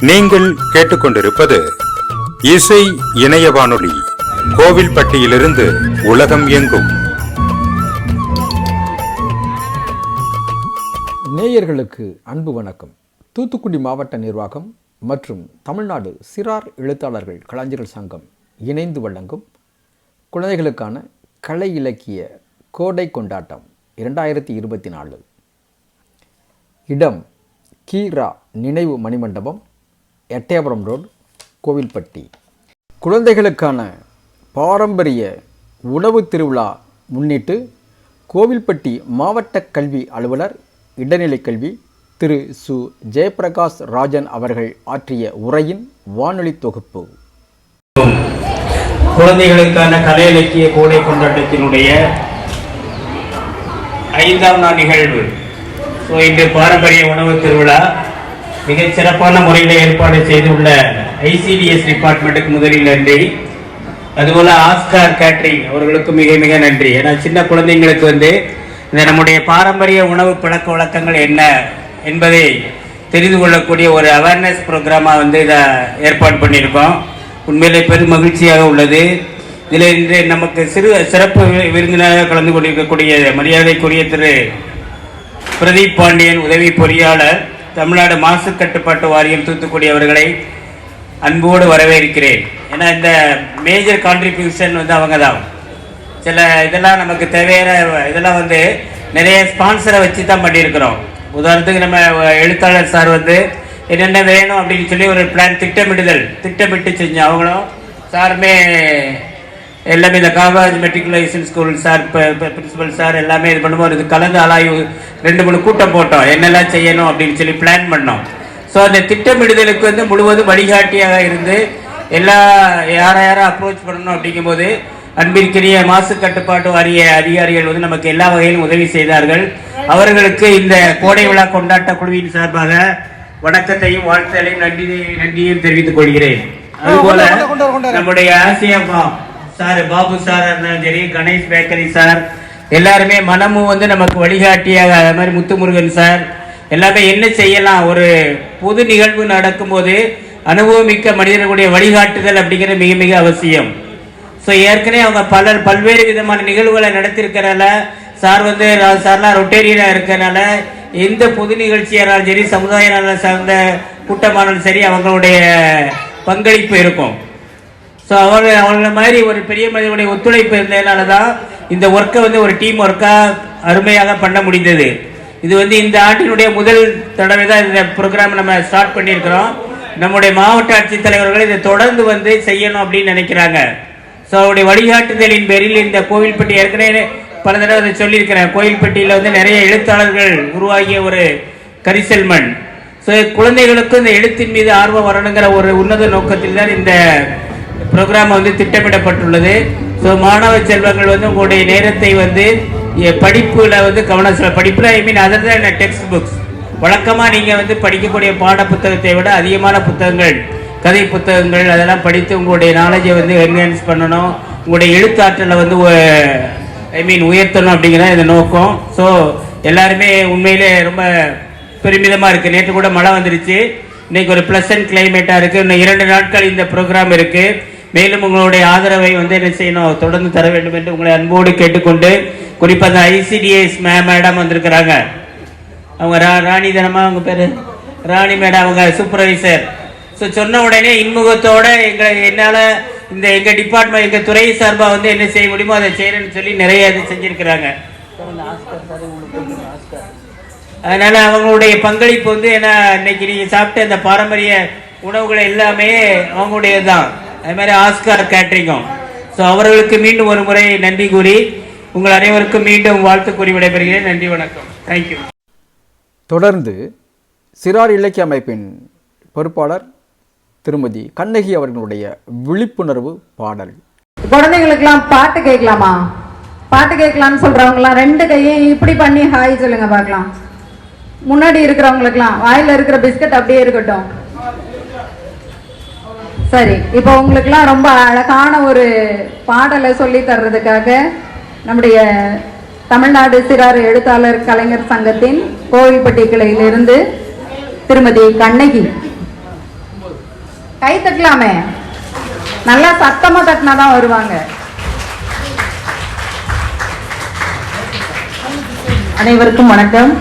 நீங்கள் கேட்டுக்கொண்டிருப்பது இசை இணைய வானொலி கோவில்பட்டியிலிருந்து உலகம் எங்கும். நேயர்களுக்கு அன்பு வணக்கம். தூத்துக்குடி மாவட்ட நிர்வாகம் மற்றும் தமிழ்நாடு சிறார் எழுத்தாளர்கள் கலைஞர்கள் சங்கம் இணைந்து வழங்கும் குழந்தைகளுக்கான கலை இலக்கிய கோடை கொண்டாட்டம் இரண்டாயிரத்தி இருபத்தி நாலு. இடம் கீரா நினைவு மணிமண்டபம் எட்டயபுரம் ரோடு கோவில்பட்டி. குழந்தைகளுக்கான பாரம்பரிய உணவு திருவிழா முன்னிட்டு கோவில்பட்டி மாவட்ட கல்வி அலுவலர் இடைநிலை கல்வி திரு. சு. ஜெயபிரகாஷ் ராஜன் அவர்கள் ஆற்றிய உரையின் வானொலி தொகுப்பு. குழந்தைகளுக்கான கலை இலக்கிய கோடை கொண்டாட்டத்தினுடைய ஐந்தாம் நாள் நிகழ்வு. ஸோ இன்று பாரம்பரிய உணவு திருவிழா. மிகச் சிறப்பான முறையில் ஏற்பாடு செய்துள்ள ஐசிடிஎஸ் டிபார்ட்மெண்ட்டுக்கு முதலில் நன்றி. அதுபோல் ஆஸ்கார் கேட்ரிங் அவர்களுக்கும் மிக மிக நன்றி. ஏன்னா சின்ன குழந்தைங்களுக்கு வந்து இந்த நம்முடைய பாரம்பரிய உணவு பழக்க வழக்கங்கள் என்ன என்பதை தெரிந்து கொள்ளக்கூடிய ஒரு அவேர்னஸ் ப்ரோக்ராமாக வந்து இதை ஏற்பாடு பண்ணியிருக்கோம். உண்மையிலே பெரும் மகிழ்ச்சியாக உள்ளது. இதில் இன்று நமக்கு சிறு சிறப்பு விருந்தினராக கலந்து கொண்டிருக்கக்கூடிய மரியாதைக்குரிய திரு பிரதீப் பாண்டியன் உதவி பொறியாளர் தமிழ்நாடு மாசு கட்டுப்பாட்டு வாரியம் தூத்துக்குடி அவர்களை அன்போடு வரவேற்கிறேன். ஏன்னா இந்த மேஜர் கான்ட்ரிபியூஷன் வந்து அவங்க தான் சில இதெல்லாம் நமக்கு தேவையான இதெல்லாம் வந்து நிறைய ஸ்பான்சரை வச்சு தான் பண்ணியிருக்கிறோம். உதாரணத்துக்கு நம்ம எழுத்தாளர் சார் வந்து என்னென்ன வேணும் அப்படின்னு சொல்லி ஒரு பிளான் திட்டமிடுதல் திட்டமிட்டு செஞ்சோம் அவங்களும் சாருமே எல்லாமே இந்த Kamaraj matriculation school sir principal sir எல்லாமே இது பண்ணும்போது இது கலந்து ஆராய்வு ரெண்டு மூணு கூட்டம் போட்டோம். என்னெல்லாம் செய்யணும் அப்படின்னு சொல்லி பிளான் பண்ணோம். ஸோ அந்த திட்டமிடுதலுக்கு வந்து முழுவதும் வழிகாட்டியாக இருந்து எல்லா யாரை யாரை அப்ரோச் பண்ணணும் அப்படிங்கும்போது அன்பிற்கினிய மாசு கட்டுப்பாட்டு வாரிய அதிகாரிகள் வந்து நமக்கு எல்லா வகையிலும் உதவி செய்தார்கள். அவர்களுக்கு இந்த கோடை விழா கொண்டாட்ட குழுவின் சார்பாக வணக்கத்தையும் வாழ்த்துதலையும் நன்றி நன்றியும் தெரிவித்துக் கொள்கிறேன். அதுபோல நம்முடைய ஆசியா சார் பாபு சார் இருந்தாலும் சரி கணேஷ் பேக்கரி சார் எல்லாருமே மனமும் வந்து நமக்கு வழிகாட்டியாக அது மாதிரி முத்துமுருகன் சார் எல்லாமே என்ன செய்யலாம்? ஒரு பொது நிகழ்வு நடக்கும்போது அனுபவமிக்க மனிதர்களுடைய வழிகாட்டுதல் அப்படிங்கிறது மிக மிக அவசியம். ஸோ ஏற்கனவே அவங்க பலர் பல்வேறு விதமான நிகழ்வுகளை நடத்திருக்கிறனால சார் வந்து சார்லாம் ரொட்டேரியனாக இருக்கிறனால எந்த பொது நிகழ்ச்சியானாலும் சரி சமுதாய சார்ந்த கூட்டமானாலும் சரி அவங்களுடைய பங்களிப்பு இருக்கும். ஸோ அவங்க அவங்கள மாதிரி ஒரு பெரிய மனிதனுடைய ஒத்துழைப்பு இருந்ததுனால தான் இந்த ஒர்க்கை வந்து ஒரு டீம் ஒர்க்காக அருமையாக பண்ண முடிந்தது. இது வந்து இந்த ஆண்டினுடைய முதல் தடவை தான் இந்த ப்ரோக்ராம் நம்ம ஸ்டார்ட் பண்ணியிருக்கிறோம். நம்முடைய மாவட்ட ஆட்சித்தலைவர்கள் இதை தொடர்ந்து வந்து செய்யணும் அப்படின்னு நினைக்கிறாங்க. ஸோ அவருடைய வழிகாட்டுதலின் பேரில் இந்த கோவில்பட்டி ஏற்கனவே பல தடவை அதை சொல்லியிருக்கிறேன். கோவில்பட்டியில் வந்து நிறைய எழுத்தாளர்கள் உருவாகிய ஒரு கரிசல் மண் ஸோ குழந்தைகளுக்கும் இந்த எழுத்தின் மீது ஆர்வம் வரணுங்கிற ஒரு உன்னத நோக்கத்தில் தான் இந்த ப்ரோக்ராம் வந்து திட்டமிடப்பட்டுள்ளது. ஸோ மாணவ செல்வங்கள் வந்து உங்களுடைய நேரத்தை வந்து படிப்பில் வந்து கவனம் செல்ல படிப்பில் ஐ மீன் அதர் தான் டெக்ஸ்ட் புக்ஸ் வழக்கமாக நீங்கள் வந்து படிக்கக்கூடிய பாட புத்தகத்தை விட அதிகமான புத்தகங்கள் கதை புத்தகங்கள் அதெல்லாம் படித்து உங்களுடைய நாலேஜை வந்து என்ஹான்ஸ் பண்ணணும். உங்களுடைய எழுத்தாற்றலை வந்து ஐ மீன் உயர்த்தணும் அப்படிங்கிறத இந்த நோக்கம். ஸோ எல்லாருமே உண்மையிலே ரொம்ப பெருமிதமாக இருக்குது நேற்று கூட மழை வந்துருச்சு. இன்னைக்கு ஒரு ப்ளசன்ட் கிளைமேட்டாக இருக்குது இன்னும் இரண்டு நாட்கள் இந்த ப்ரோக்ராம் இருக்குது மேலும் உங்களுடைய ஆதரவை வந்து என்ன செய்யணும்? தொடர்ந்து தர வேண்டும் என்று உங்களை அன்போடு கேட்டுக்கொண்டு குறிப்பாக அந்த ஐசிடிஎஸ் மே மேடம் வந்திருக்கிறாங்க. அவங்க ரா ராணி தினமா அவங்க பேர்? ராணி மேடம் அவங்க சூப்பர்வைசர் ஸோ சொன்ன உடனே இன்முகத்தோட எங்களை என்னால் இந்த எங்கள் டிபார்ட்மெண்ட் எங்கள் துறை சார்பாக வந்து என்ன செய்ய முடியுமோ அதை செய்யணும்னு சொல்லி நிறைய இது செஞ்சுருக்கிறாங்க. அதனால அவங்களுடைய பங்களிப்பு வந்து ஏன்னா இன்னைக்கு நீங்க சாப்பிட்ட அந்த பாரம்பரிய உணவுகள் எல்லாமே அவங்களுடையது தான் அது மாதிரி ஆஸ்கார் கேட்ரிங்கும் ஸோ அவர்களுக்கு மீண்டும் ஒரு முறை நன்றி கூறி உங்கள் அனைவருக்கும் மீண்டும் வாழ்த்து கூறி விடைபெறுகிறேன். நன்றி வணக்கம். தேங்க்யூ தொடர்ந்து சிறார் இலக்கிய அமைப்பின் பொறுப்பாளர் திருமதி கண்ணகி அவர்களுடைய விழிப்புணர்வு பாடல். குழந்தைங்களுக்குலாம் பாட்டு கேட்கலாமா? பாட்டு கேட்கலாம்னு சொல்றவங்கலாம் ரெண்டு கையும் இப்படி பண்ணி ஹாய் சொல்லுங்க பார்க்கலாம். முன்னாடி இருக்கிறவங்களுக்குலாம் வாயில இருக்கிற பிஸ்கட் அப்படியே இருக்கட்டும். சரி இப்போ உங்களுக்குலாம் ரொம்ப அழகான ஒரு பாடலை சொல்லி தர்றதுக்காக நம்முடைய தமிழ்நாடு சிறார் எழுத்தாளர் கலைஞர் சங்கத்தின் கோவில்பட்டி கிளையிலிருந்து திருமதி கண்ணகி. கை தட்டலாமே. நல்லா சத்தமா தட்டினா தான் வருவாங்க. அனைவருக்கும் வணக்கம்.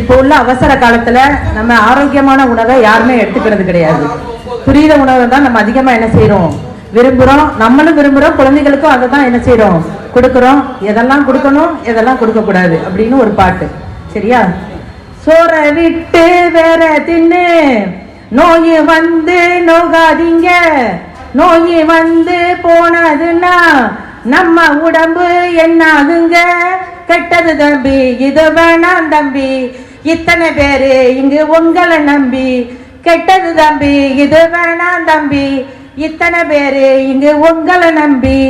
இப்போ உள்ள அவசர காலத்துல நம்ம ஆரோக்கியமான உணவை யாருமே எடுத்துக்கிறது கிடையாது. துரித உணவை தான் நம்ம அதிகமா என்ன செய்கிறோம் விரும்புகிறோம் நம்மளும் விரும்புகிறோம் குழந்தைகளுக்கும் அதை தான் என்ன செய்கிறோம் கொடுக்குறோம். எதெல்லாம் கொடுக்கணும்? எதெல்லாம் கொடுக்கக்கூடாது? அப்படின்னு ஒரு பாட்டு. சரியா? சோற விட்டு வேற தின்னு. நோய் வந்து நோகாதீங்க. நோய் வந்து போனதுன்னா நம்ம உடம்பு என்ன ஆகுங்க கெட்டது தம்பி இது வேணாம் தம்பி. இத்தனை பேரு இங்கு உங்களை நம்பி. கெட்டது தம்பி இது வேணாம் தம்பி. இத்தனை பேரு இங்கு உங்களை நம்பி.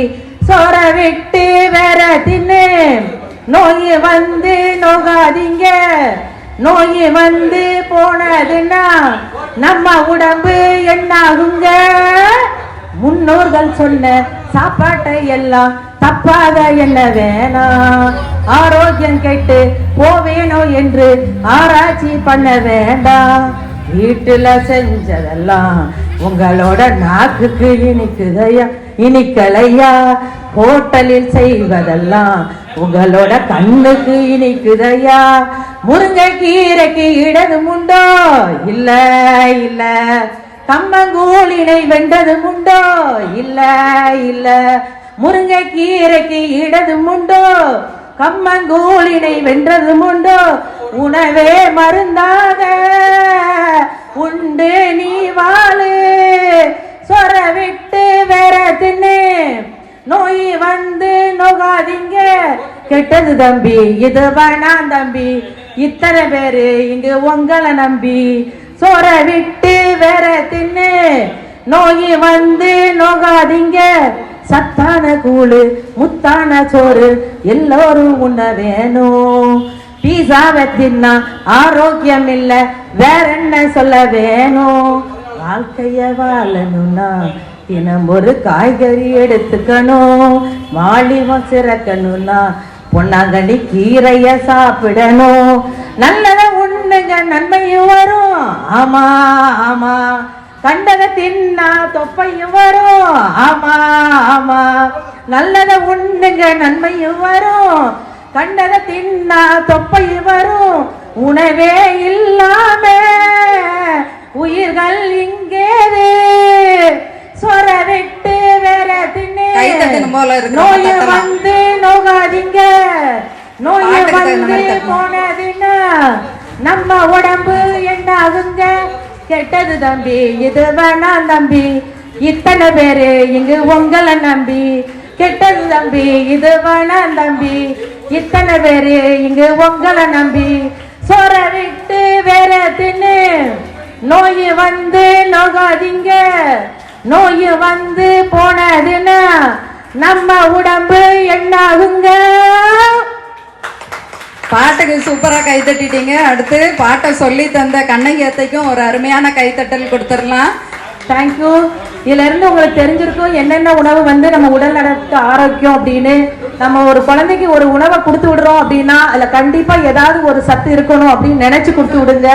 சோற விட்டு வேற தின்னு. நோய் வந்து நோகாதீங்க. நோய் வந்து போனதுன்னா நம்ம உடம்பு என்னாகுங்க? முன்னோர்கள் சொன்ன சாப்பாட்டை எல்லாம் தப்பாக என்ன வேணாம் ஆரோக்கியம் கெட்டு போவேனோ என்று ஆராய்ச்சி பண்ண வேண்டாம் வீட்டுல செஞ்சதெல்லாம் உங்களோட நாக்குக்கு இனிக்குதையா? இனிக்கலையா? ஹோட்டலில் செய்வதெல்லாம் உங்களோட கண்ணுக்கு இனிக்குதையா? முருங்கை கீரைக்கு இடது முண்டோ இல்ல இல்ல. கம்மங்கூலினை வெண்டது முண்டோ இல்ல இல்ல. முருங்கை கீரைக்கு இடது முண்டோ கம்மங்கூழினை வென்றது முண்டோ உணவே மருந்தாக. உண்டு நீ வாழு. சொர விட்டு வேற தின்னு. நோய் வந்து நோகாதீங்க. கெட்டது தம்பி இது வேணாம் தம்பி. இத்தனை பேரு இங்கு உங்களை நம்பி. சோற விட்டு வேற தின்னு. நோய் வந்து நோகாதீங்க. சத்தான கூழு முத்தான சோறு எல்லோரும் உண்ண வேணும். பீஸாவை தின்னா ஆரோக்கியம் இல்ல வேற என்ன சொல்ல வேணும்? வாழ்க்கைய வாழணும்னா தினம் ஒரு காய்கறி எடுத்துக்கணும். வாலிபம் சிறக்கணும்னா பொன்னாங்கண்ணி கீரைய சாப்பிடணும். நல்லத உண்ணுங்க நன்மையும் வரும். ஆமா ஆமா. கண்டத தின்னா தொப்பையும் வரும். ஆமா. ஆமா நல்லத உண்ணுங்க நன்மையும் வரும். கண்டத தின்னா தொப்பையும் வரும். உணவே இல்லாம உயிர்கள் இங்கேது? சொர விட்டு வேற தின்னு. நோய். வந்து நோகாதீங்க. நோய் வந்து. போனதுன்னா நம்ம உடம்பு என்ன ஆகுங்க கெட்டது தம்பி இது வேணாம் தம்பி. இத்தனை பேரு இங்கு உங்களை நம்பி கெட்டது தம்பி இது வேணாம் தம்பி இத்தனை பேரு இங்கு உங்களை நம்பி. சோற விட்டு வேற தின்னு. நோய் வந்து நோகாதீங்க. நோய் வந்து போனதுன்னா நம்ம உடம்பு என்னாகுங்க? பாட்டுக்கு சூப்பரா கை தட்டிட்டீங்க. அடுத்து பாட்டை சொல்லி தந்த கண்ணகி அத்தைக்கும் ஒரு அருமையான கைத்தட்டல் கொடுத்துடலாம். தேங்க்யூ இதுல இருந்து உங்களுக்கு தெரிஞ்சிருக்கும் என்னென்ன உணவு வந்து நம்ம உடல் நலத்துக்கு ஆரோக்கியம் அப்படின்னு. நம்ம ஒரு குழந்தைக்கு ஒரு உணவை கொடுத்து விடுறோம் அப்படின்னா அதுல கண்டிப்பா ஏதாவது ஒரு சத்து இருக்கணும் அப்படின்னு நினைச்சு கொடுத்து விடுங்க.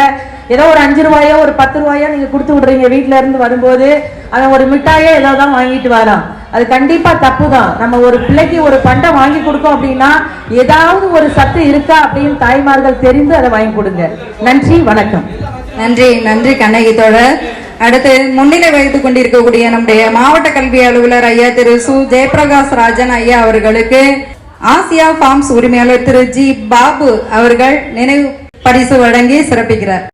ஏதோ ஒரு அஞ்சு ரூபாயோ ஒரு பத்து ரூபாயோ நீங்க கொடுத்து விடுறீங்க வீட்டுல இருந்து வரும்போது அவன் ஒரு மிட்டாயோ ஏதோ தான் வாங்கிட்டு வரான் அது கண்டிப்பா தப்பு தான். நம்ம ஒரு பிள்ளைக்கு ஒரு பண்டை வாங்கி கொடுக்கோம் அப்படின்னா ஏதாவது ஒரு சத்து இருக்கா அப்படின்னு தாய்மார்கள் தெரிந்து அதை வாங்கி கொடுங்க. நன்றி வணக்கம். நன்றி நன்றி கண்ணகி தோழர். அடுத்து முன்னிலை வைத்துக் கொண்டிருக்கக்கூடிய நம்முடைய மாவட்ட கல்வி அலுவலர் ஐயா திரு சு. ஜெயபிரகாஷ் ராஜன் ஐயா அவர்களுக்கு ஆசியா ஃபார்ம்ஸ் உரிமையாளர் திரு ஜி. பாபு அவர்கள் நினைவு பரிசு வழங்கி சிறப்பிக்கிறார்.